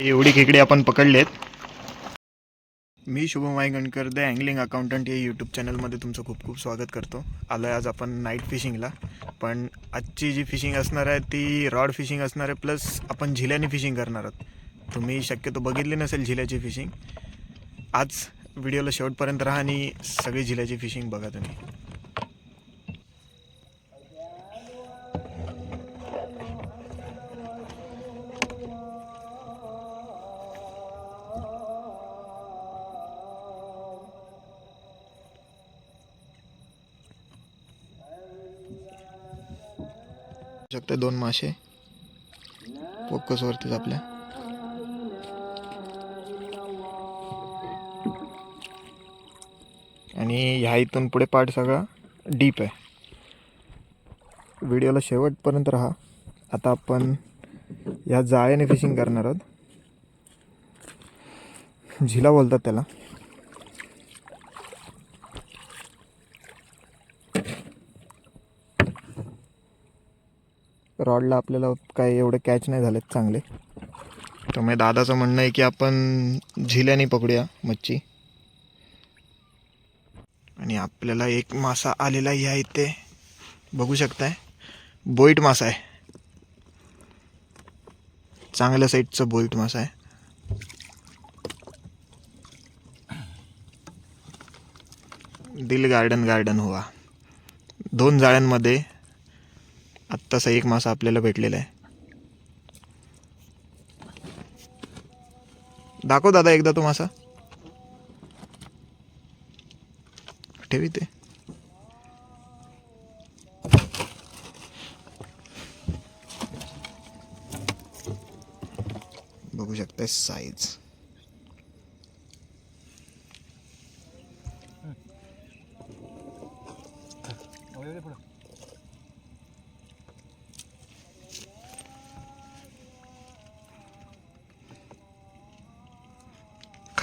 एवढी खेकडे आपण पकडलेत. मी Shubham Vaigankar the angling accountant या यूट्यूब चॅनलमध्ये तुमचं खूप खूप स्वागत करतो. आलो आहे आज आपण नाईट फिशिंगला पण आजची जी फिशिंग असणार आहे ती रॉड फिशिंग असणार आहे प्लस आपण झिल्याने फिशिंग करणार आहोत. तुम्ही शक्यतो बघितली नसेल झिल्याची फिशिंग आज व्हिडिओला शेवटपर्यंत राहा आणि सगळी झिल्याची फिशिंग बघा तुम्ही. शकता दोन मासे. फोकसवरतीच आपल्या. आणि ह्या इथून पुढे पार्ट सगळा डीप आहे. व्हिडिओला शेवटपर्यंत राहा. आता आपण या जाळ्याने फिशिंग करणार आहोत. झिला बोलतात त्याला. रॉडला आपल्याला काय एवढे कॅच नाही झालेत चांगले. त्यामुळे दादाचं म्हणणं आहे की आपण झिल्याने पकडूया मच्छी. आणि आपल्याला एक मासा आलेला या इथे. बघू शकताय. बोईट मासा आहे. चांगल्या साईडचा बोईट मासा आहे. दिल गार्डन गार्डन हुआ. दोन जाळ्यांमध्ये आत्ताचा एक मासा आपल्याला भेटलेला आहे. दाखव दादा एकदा तो मासा. ठेवी ते. बघू शकताय साईज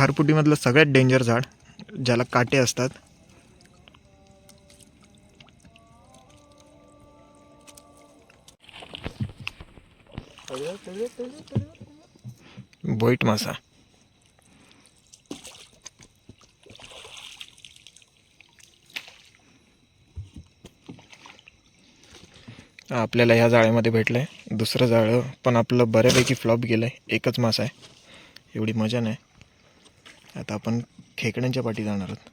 खारपुटीमधलं सगळ्यात डेंजर झाड ज्याला काटे असतात. बोईट मासा. आपल्याला ह्या जाळ्यामध्ये भेटलं आहे दुसरं जाळं पण आपलं बऱ्यापैकी फ्लॉप गेलं आहे एकच मासा आहे. एवढी मजा नाही. आता आपण खेकड्यांच्या पाठी जाणार आहोत.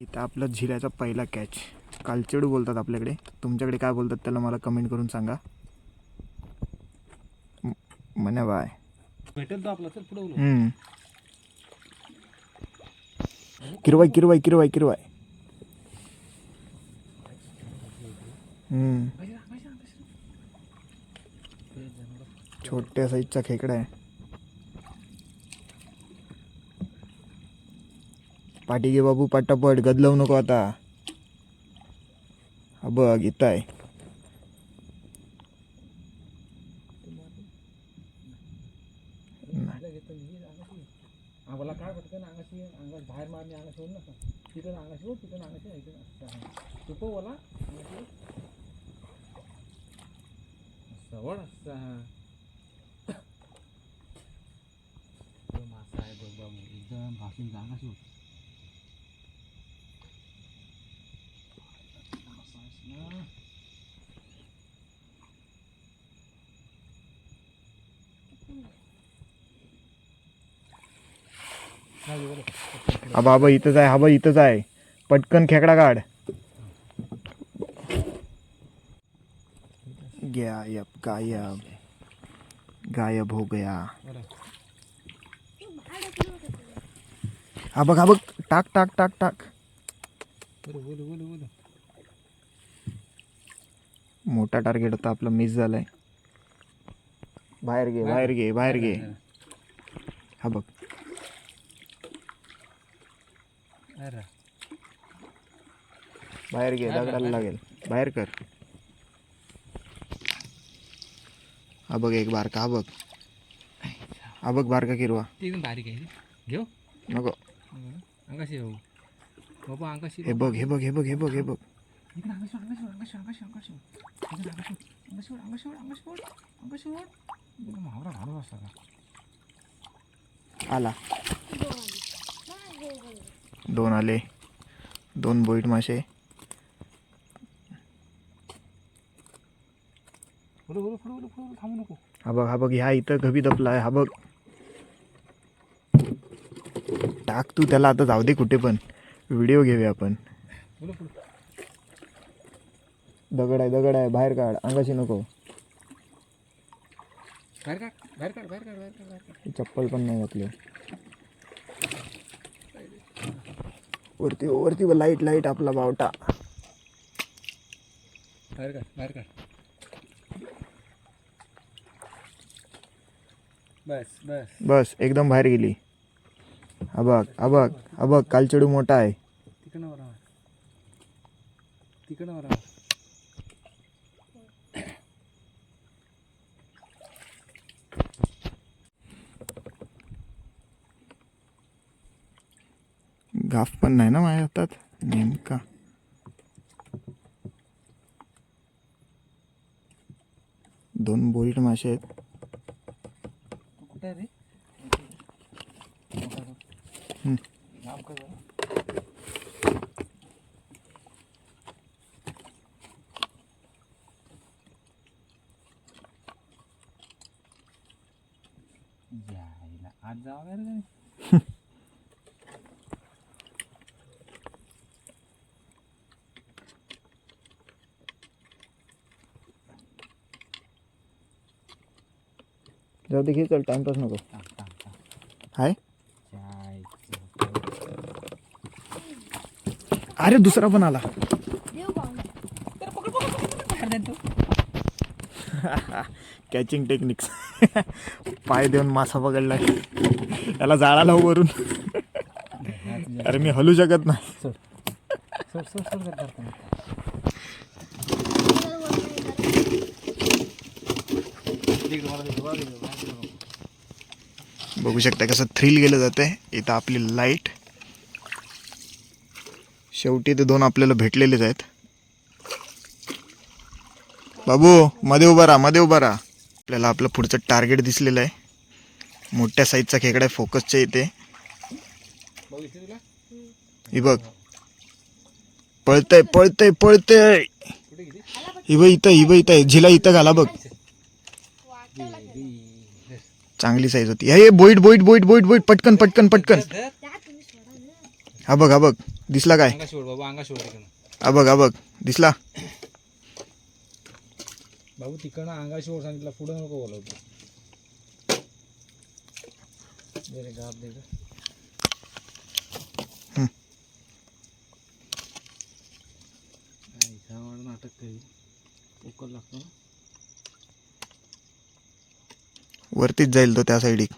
इथं आपला झिऱ्याचा पहिला कॅच कालचेडू बोलतात आपल्याकडे. तुमच्याकडे काय बोलतात त्याला मला कमेंट करून सांगा. म्हणे बाय. भेटेल तर आपला चल पुढे बोलू. हम्म. किरवाय किरवाय किरवाय किरवाय. हम्म. छोट्या साईजचा खेकडा आहे. पाठी घे बाबू पटापट गदलवू नको आता. हा बघ इथं आहे. मला काय वाटतं ना अंगाशी अंगास बाहेर मारणे अंगाशी होईल नका. तिथं अंगाशी हो तिथं अंगाशी इथं तुपो बोला. सवड असता तो मासा आहे बघ एकदम भासून अंगाशी होत मासा आहेस ना नाही बोला हा बाबा इथंच आहे हा बा इथंच आहे. पटकन खेकडा काढ. गायब गायब. गायब हो गया. हा बघ हा बघ. टाक टाक टाक टाक. मोठा टार्गेट होता आपला मिस झालाय. बाहेर घे बाहेर घे बाहेर घे. हा. बघ. बाहेर घे दगडाला लागेल. बाहेर कर. हा बघ एक बारका हा बघ. हा बघ बारका किरवा. ती बारीक आहे. घेऊ? नको. अंगाशी येऊ बाबा अंगाशी हे बघ हे बघ हे बघ हे बघ हे बघ. अंगाशी अंगाशी अंगाशी अंगाशी अंगाशी अंगाशी अंगाशी अंगाशी अंगाशी अंगाशी मावरा का आला. दोन आले. दोन बोईट मासे. हा बघ हा बघ ह्या इथं घबी दपला आहे हा बघ. टाक तू त्याला आता जाऊ दे कुठे पण. व्हिडिओ घेऊया आपण. दगड आहे दगड आहे बाहेर काढ अंगाशी नको. बाहेर काढ बाहेर काढ बाहेर काढ बाहेर काढ बाहेर काढ. चप्पल पण नाही घातली. वरती वरती लाइट लाइट आपला बावटा. बाहेर काढ बाहेर काढ. बस बस. बस एकदम बाहेर गेली. बघ हा बघ कालचडू मोठा आहे. तिकडनं बरा गाफ पण नाही ना माझ्या हातात? नेमका. दोन बोईट मासे आहेत. आज जावं जाऊ दे घे चल टाइमपास नको. हाय. अरे दुसरा पण आला. कॅचिंग टेक्निक्स पाय देऊन मासा पकडला. त्याला जाळाला वरून. अरे मी हलू शकत नाही सोड सोड सोड सोड जरा धरतो. इकडे मला दे, मला दे, मला दे. बघू शकता कसं थ्रिल गेलं जाते इथं आपली लाइट शेवटी ते दोन आपल्याला भेटलेलेच आहेत. बाबू मध्ये उभा राहा मध्ये उभा राहा. आपल्याला आपलं पुढचं टार्गेट दिसलेलं आहे. मोठ्या साईजचा खेकडा आहे फोकसच्या इथे. ही बघ. पळतय पळतय पळतय. कुठे ही बघ इथं ही बघ इथं. झिला इथं घाला बघ. चांगली साईज होती. हे बोईट बोईट बोईट बोईट बोईट पटकन पटकन पटकन. हा बघ हा बघ. दिसला काय? हा बघ हा बघ. दिसला? बाबू तिकडनं अंगा सोड सांगितलं पुढं नको बोलवतो नाटक काही लागतो ना. वरतीच जाईल तो त्या साईडिक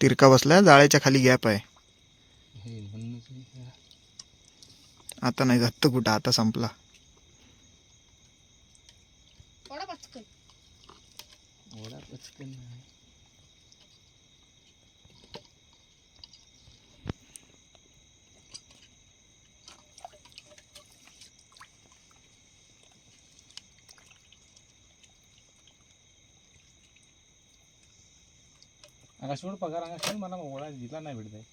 तिरका बसलाय जाळ्याच्या खाली गॅप आहे. हे आता नाही जात तो कुठं आता संपला. पचकन. नाही अंगा सोड पगार अंगा सोड मला ओढा दिला नाही भेटत आहे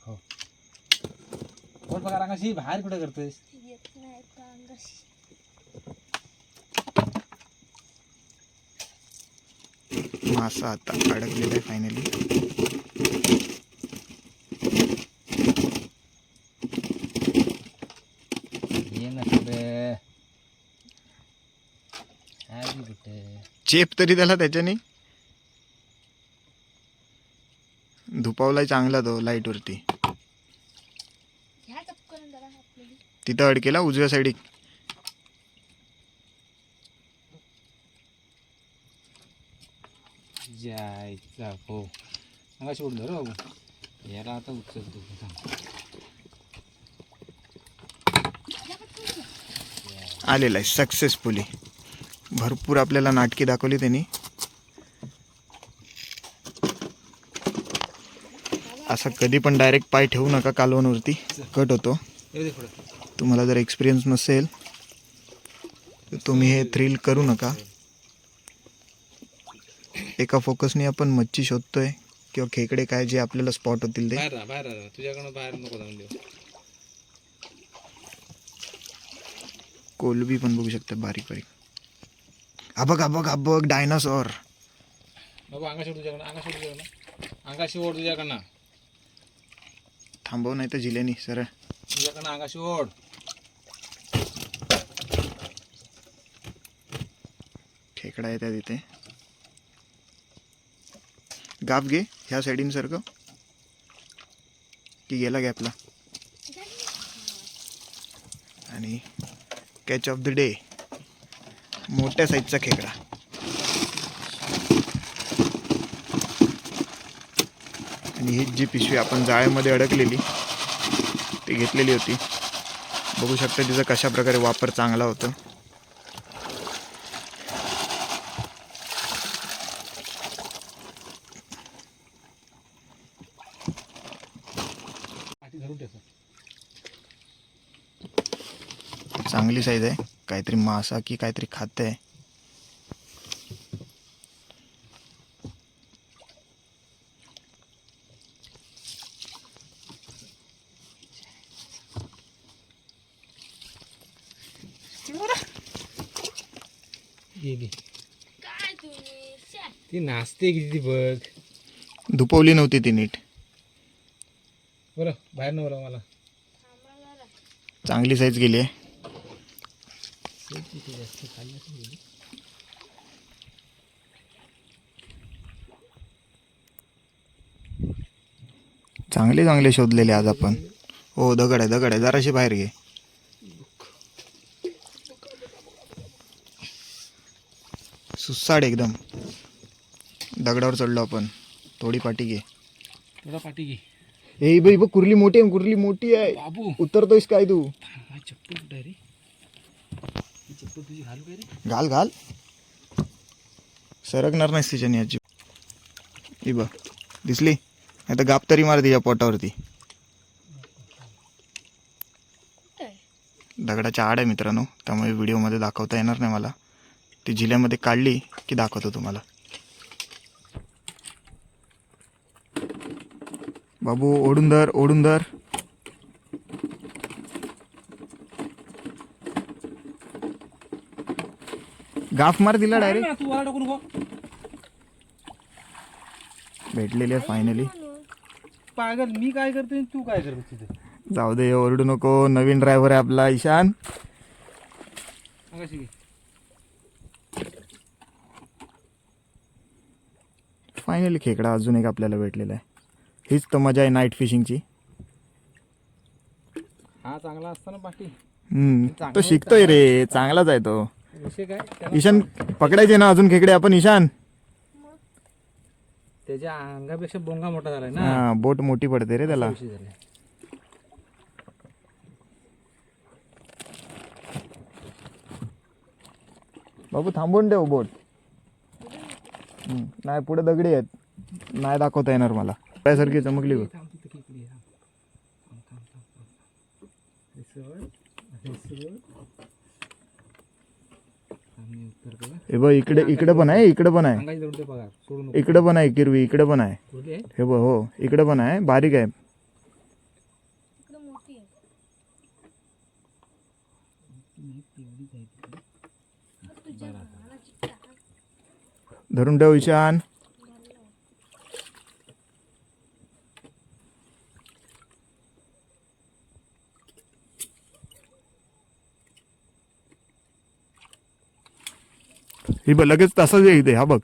हो. कोण पगार अंगाशी बाहेर कुठे करतोयस? मासा आता अडकलेला आहे फायनली ये ना बे आली कुठे चेप तरी त्याला त्याच्याने? धुपावलाय चांगला तो लाइट वरती तिथं अडकेला उजव्या साईडिक जायचा हो. सोडून धर बाबू. याला आता उचलतो. आलेला आहे सक्सेसफुली भरपूर आपल्याला नाटके दाखवली त्यांनी. असा कधी पण डायरेक्ट पाय ठेवू नका कालवणवरती कट होतो. तुम्हाला जर एक्सपिरियन्स नसेल तर तुम्ही हे थ्रिल करू नका. एका फोकसने आपण मच्छी शोधतोय किंवा खेकडे काय जे आपल्याला स्पॉट होतील ते. बाहेर राहा बाहेर राहा. तुझ्याकडनं बाहेर नको जाऊन देऊ. कोलबी पण बघू शकता बारीक बारीक. बघ बघ हा बघ डायनासॉर बाबा अंगाशी ओढ तुझ्याकडनं अंगाशी ओढ तुझ्याकडनं अंगाशी ओढ तुझ्याकडनं थांबव नाही तर जिल्यानी सर तुझ्याकडनं अंगाशी ओढ. खेकडा आहे त्या तिथे गाप घे ह्या साईडीन सारखं. की गेला गॅपला आणि कॅच ऑफ द डे मोठ्या साईजचा खेकडा. आणि ही जी पिशवी आपण जाळ्यामध्ये अडकलेली ती घेतलेली होती. बघू शकता तिचा कशा प्रकारे वापर चांगला होतो. चांगली साईज आहे. काहीतरी मासा की काहीतरी खाते. आहे ती नाचते किती ती बघ. धुपवली नव्हती ती नीट. बरं बाहेर नव्हतं मला. चांगली साईज गेली आहे. चांगले चांगले शोधलेले आज आपण. हो दगड आहे दगड आहे. जराशी बाहेर घे. सुसाड एकदम. दगडावर चढलो आपण. थोडी पाठी घे. थोडा पाठी घे. ए बाई बघ कुर्ली मोठी आहे कुर्ली मोठी आहे. बाबू. उतरतोयस काय तू? चप्पल कुठं आहे रे ही चप्पल तुझी घाल घाल सरकणार नाही तिच्याने याची. ही बघ दिसली? नाही तर गाप तरी मार तिच्या पोटावरती. दगडाच्या आड आहे मित्रांनो त्यामुळे व्हिडिओमध्ये दाखवता येणार नाही मला. ती जिल्ह्यामध्ये काढली की दाखवतो तुम्हाला. बाबू ओढून धर ओढून धर. गाफ मार दिला डायरेक्ट ना, तू वाला टाकू नको भेटलेली आहे फायनली पागल मी काय करतोय तू काय करतो तिथे? जाऊ दे ओरडू नको. नवीन ड्रायव्हर आहे आपला ईशान. फायनली खेकडा अजून एक आपल्याला भेटलेला आहे. हीच तर मजा आहे नाईट फिशिंगची हा चांगला असताना पाठी हम्म, तो शिकतोय रे चांगलाच आहे तो. विषय काय? त्याला ईशान पकडायचे ना अजून खेकडे आपण ईशान? त्याच्या अंगापेक्षा बोंगा मोठा झालाय ना. हा बोट मोठी पडते रे त्याला. विषय झालाय. बाबू थांबवून ठेव बोट. हम्म, नाही पुढे दगडी आहेत. नाही दाखवता येणार मला. सारखी चमकली बघ थांब तिथे खेकडी आहे, थांब. थांब, थांब, थांब, थांब. हे सोड, हे सोड. थांब, मी उत्तर करू. हे बघ इकडे इकडे पण आहे इकडे पण आहे. अंगाची धरून ते बघा सोडू नको. इकडे पण आहे किरवी इकडे पण आहे. कुठली आहे? हे बघ हो इकडे पण आहे बारीक आहे. धरून ठेव ईशान. ही बघ लगेच तसंच येईल इथे हा बघ.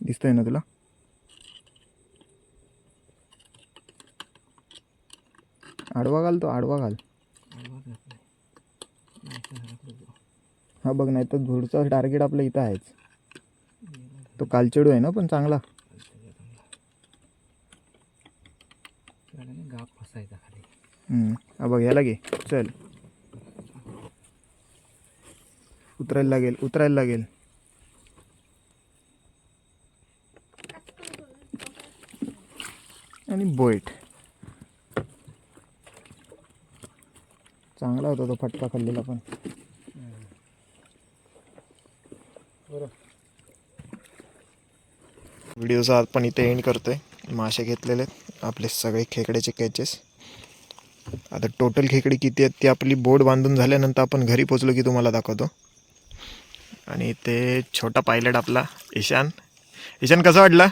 दिसतंय ना तुला? आडवा घाल तो आडवा घाल. हा बघ नाही तर धुरचा टार्गेट आपल्या इथं आहेच. तो कालचेडू आहे ना पण चांगला. हा बघ ह्याला घे. चल. उतरायला लागेल उतरायला लागेल. आणि बोईट चांगला होता तो फटका खाल्लेला पण. व्हिडिओचा आपण इथे एंड करतोय. मासे घेतलेले आहेत. आपले सगळे खेकड्याचे कॅचेस आता टोटल खेकडी किती आहेत ती आपली बोट बांधून झाल्यानंतर आपण घरी पोचलो की तुम्हाला दाखवतो. आणि ते छोटा पायलट आपला ईशान. ईशान कसा वाटला?